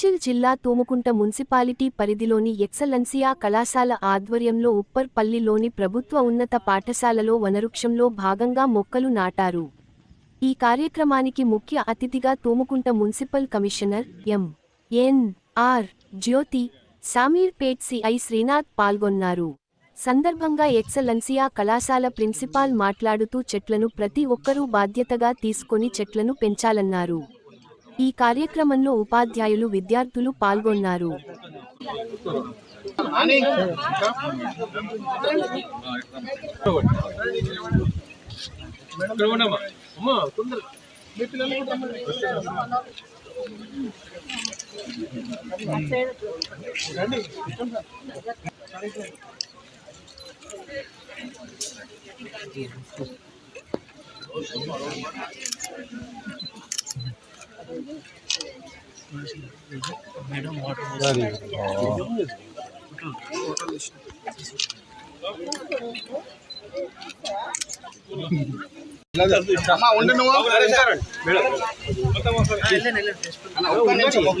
మేడ్చల్ జిల్లా తోముకుంట మున్సిపాలిటీ పరిధిలోని ఎక్సలెన్సియా కళాశాల ఆధ్వర్యంలో ఉప్పర్పల్లిలోని ప్రభుత్వ ఉన్నత పాఠశాలలో వనరుక్షంలో భాగంగా మొక్కలు నాటారు. ఈ కార్యక్రమానికి ముఖ్య అతిథిగా Thumukunta municipal commissioner M. N. R. Jyothi Shamirpet CI Srinath పాల్గొన్నారు. సందర్భంగా ఎక్సలెన్సియా కళాశాల ప్రిన్సిపాల్ మాట్లాడుతూ చెట్లను ప్రతి ఒక్కరూ బాధ్యతగా తీసుకొని చెట్లను పెంచాలన్నారు. ఈ కార్యక్రమంలో ఉపాధ్యాయులు విద్యార్థులు పాల్గొన్నారు. మేడం వాటర్ అమ్మా తొందర నువ్వు అన్న, ఒక్క నిమిషం, ఒక్క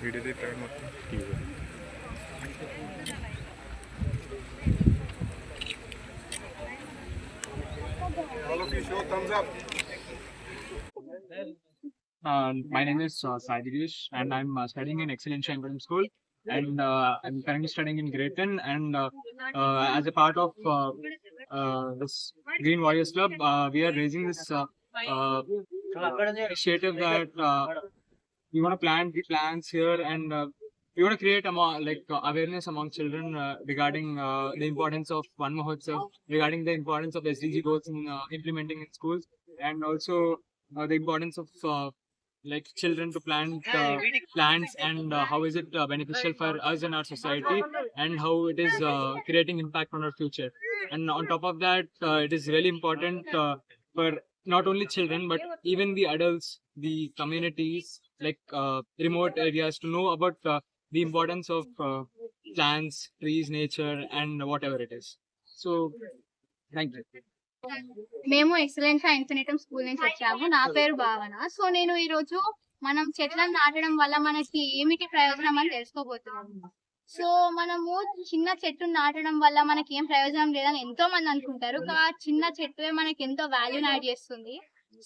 വീഡിയോ ഇട്ടാണ് മൊത്തം T V Uh, my name is uh, Sai and I'm uh, studying in Excellent Angolam School and uh, I'm currently studying in Great Britain and uh, uh, as a part of uh, uh, this Green Warriors Club, uh, we are raising this uh, uh, initiative that uh, we want to plant the plants here and uh, we want to create among, like uh, awareness among children uh, regarding uh, the importance of One Mahotsav, regarding the importance of SDG goals in uh, implementing in schools and also uh, the importance of like children to plant plants and how is it beneficial for us and our society and how it is creating impact on our future. And on top of that it is really important for not only children but even the adults the communities like uh, remote areas to know about uh, the importance of uh, plants trees nature and whatever it is. So thank you. మేము excellence Infinitum school నుంచి వచ్చాము. నా పేరు భావన. So నేను ఈ రోజు మనం చెట్లను నాటడం వల్ల మనకి ఏమిటి ప్రయోజనం అని తెలుసుకోబోతున్నాము సో మనము చిన్న చెట్టు నాటడం వల్ల మనకి ఏం ప్రయోజనం లేదని ఎంతో మంది అనుకుంటారు. కా చిన్న చెట్టు మనకి ఎంతో వాల్యూని యాడ్ చేస్తుంది.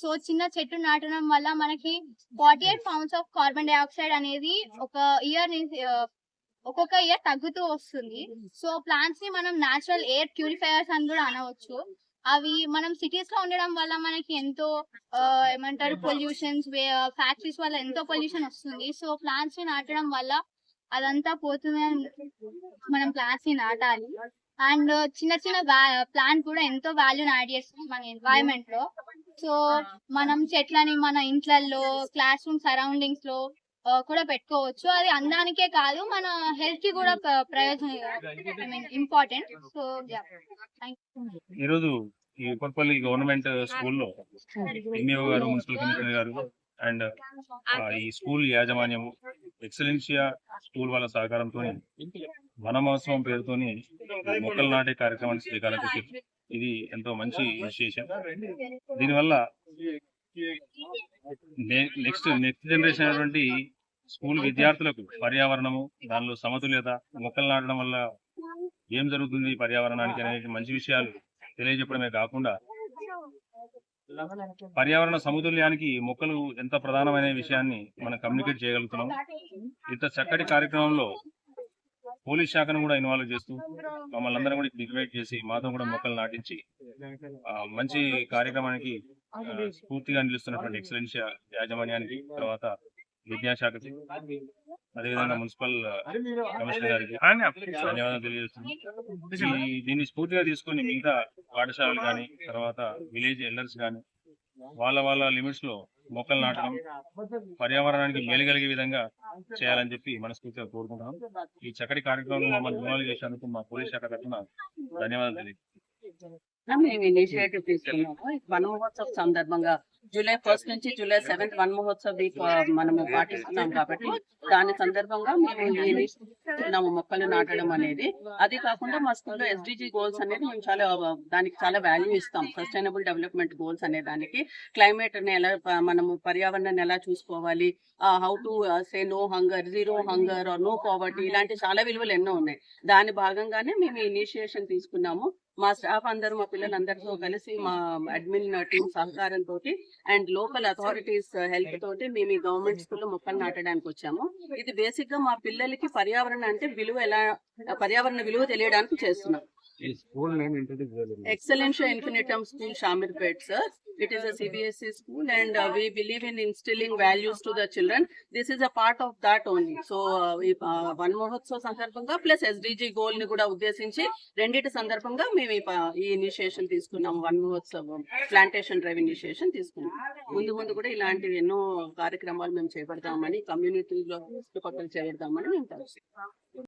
సో చిన్న చెట్టు నాటడం వల్ల మనకి forty eight pounds of carbon dioxide అనేది ఒక ఇయర్ ఒక్కొక్క ఇయర్ తగ్గుతూ వస్తుంది. సో ప్లాంట్స్ని మనం నేచురల్ ఎయిర్ ప్యూరిఫైయర్స్ అని కూడా అనవచ్చు. అవి మనం సిటీస్లో ఉండడం వల్ల మనకి ఎంతో ఏమంటారు పొల్యూషన్స్ ఫ్యాక్టరీస్ వల్ల ఎంతో పొల్యూషన్ వస్తుంది. సో ప్లాంట్స్ని నాటడం వల్ల అదంతా పోతుందని మనం ప్లాంట్స్ని నాటాలి. అండ్ చిన్న చిన్న ప్లాంట్ కూడా ఎంతో వాల్యూని యాడ్ చేస్తుంది మన ఎన్వైరన్మెంట్లో. సో మనం చెట్లని మన ఇంట్లల్లో క్లాస్ రూమ్ సరౌండింగ్స్లో కూడా పెట్టుకోవచ్చు. అది అందానికే కాదు మన హెల్త్కి కూడా ప్ర- ప్రయోజనం ఐ మీన్ ఇంపార్టెంట్ సో ఈరోజు ఈ కొత్తపల్లి గవర్నమెంట్ స్కూల్లో ఎంఈఓ గారు మున్సిపల్ కమిషనర్ గారు అండ్ ఈ స్కూల్ యాజమాన్యము ఎక్సలెన్షియా స్కూల్ వాళ్ళ సహకారంతో వన మహోత్సవం పేరుతోని మొక్కలు నాటే కార్యక్రమాన్ని శ్రీకారం ఇది ఎంతో మంచి విశేషం. దీనివల్ల నెక్స్ట్ నెక్స్ట్ జనరేషన్ అయినటువంటి స్కూల్ విద్యార్థులకు పర్యావరణము దానిలో సమతుల్యత మొక్కలు నాటడం వల్ల ఏం జరుగుతుంది పర్యావరణానికి అనే మంచి విషయాలు తెలియజెప్పడమే కాకుండా పర్యావరణ సమతుల్యానికి మొక్కలు ఎంత ప్రధానమైన విషయాన్ని మనం కమ్యూనికేట్ చేయగలుగుతున్నాం. ఇంత చక్కటి కార్యక్రమంలో పోలీస్ శాఖను కూడా ఇన్వాల్వ్ చేస్తూ మమ్మల్ని అందరం కూడా డిగ్రేట్ చేసి మాతో కూడా మొక్కలు నాటించి మంచి కార్యక్రమానికి స్ఫూర్తిగా నిలుస్తున్నటువంటి ఎక్సలెన్స్ యాజమాన్యానికి తర్వాత విద్యాశాఖకి అదేవిధంగా మున్సిపల్ కమిషనర్ గారికి ధన్యవాదాలు తెలియజేస్తున్నాను ఈ దీన్ని స్ఫూర్తిగా తీసుకొని మిగతా పాఠశాలలు కానీ తర్వాత విలేజ్ ఎల్డర్స్ కానీ వాళ్ళ వాళ్ళ లిమిట్స్లో మొక్కలు నాటడం పర్యావరణానికి మేలు కలిగే విధంగా చేయాలని చెప్పి మనస్ఫూర్తిగా కోరుకుంటున్నాం. ఈ చక్కటి కార్యక్రమం మమ్మల్ని ఇన్వాల్వ్ చేసినందుకు మా పోలీస్ శాఖ తరఫున ధన్యవాదాలు తెలియజేస్తున్నాం. మేము ఇనిషియేటివ్ తీసుకున్నాము. ఈ వన మహోత్సవ్ సందర్భంగా జూలై ఫస్ట్ నుంచి July seventh Van Mahotsav week మనము పాటిస్తున్నాం కాబట్టి దాని సందర్భంగా మేము ఈ మొక్కలు నాటడం అనేది. అది కాకుండా మా స్కూల్లో ఎస్డిజి గోల్స్ అనేది మేము చాలా దానికి చాలా వాల్యూ ఇస్తాం. సస్టైనబుల్ డెవలప్మెంట్ గోల్స్ అనే దానికి. క్లైమేట్ ఎలా మనము పర్యావరణాన్ని ఎలా చూసుకోవాలి? How to say no hunger zero hunger no poverty ఇలాంటి చాలా విలువలు ఎన్నో ఉన్నాయి. దాని భాగంగానే మేము ఇనిషియేషన్ తీసుకున్నాము. మా స్టాఫ్ అందరూ మా పిల్లలందరితో కలిసి మా అడ్మిన్ టీం సహకారంతో అండ్ లోకల్ అథారిటీస్ హెల్ప్ తోటి మేము ఈ గవర్నమెంట్ స్కూల్లో మొక్కలు నాటడానికి వచ్చాము. ఇది బేసిక్గా మా పిల్లలకి పర్యావరణ అంటే విలువ ఎలా పర్యావరణ విలువ తెలియడానికి చేస్తున్నాం. Excellencia Infinitum school Shamirpet sir. It is a cbse school and uh, we believe in instilling values to the children. this is a part of that only. so uh, we, uh, Van Mahotsava సందర్భంగా plus SDG గోల్ని కూడా ఉద్దేశించి రెండింటి సందర్భంగా మేము ఈ initiation తీసుకున్నాం. One మహోత్సవం plantation drive initiation తీసుకున్నాం. ముందు ముందు కూడా ఇలాంటివి ఎన్నో కార్యక్రమాలు మేము చేపడతామని కమ్యూనిటీలో చుట్టుపక్కల చేపడతామని మేము తెలుసు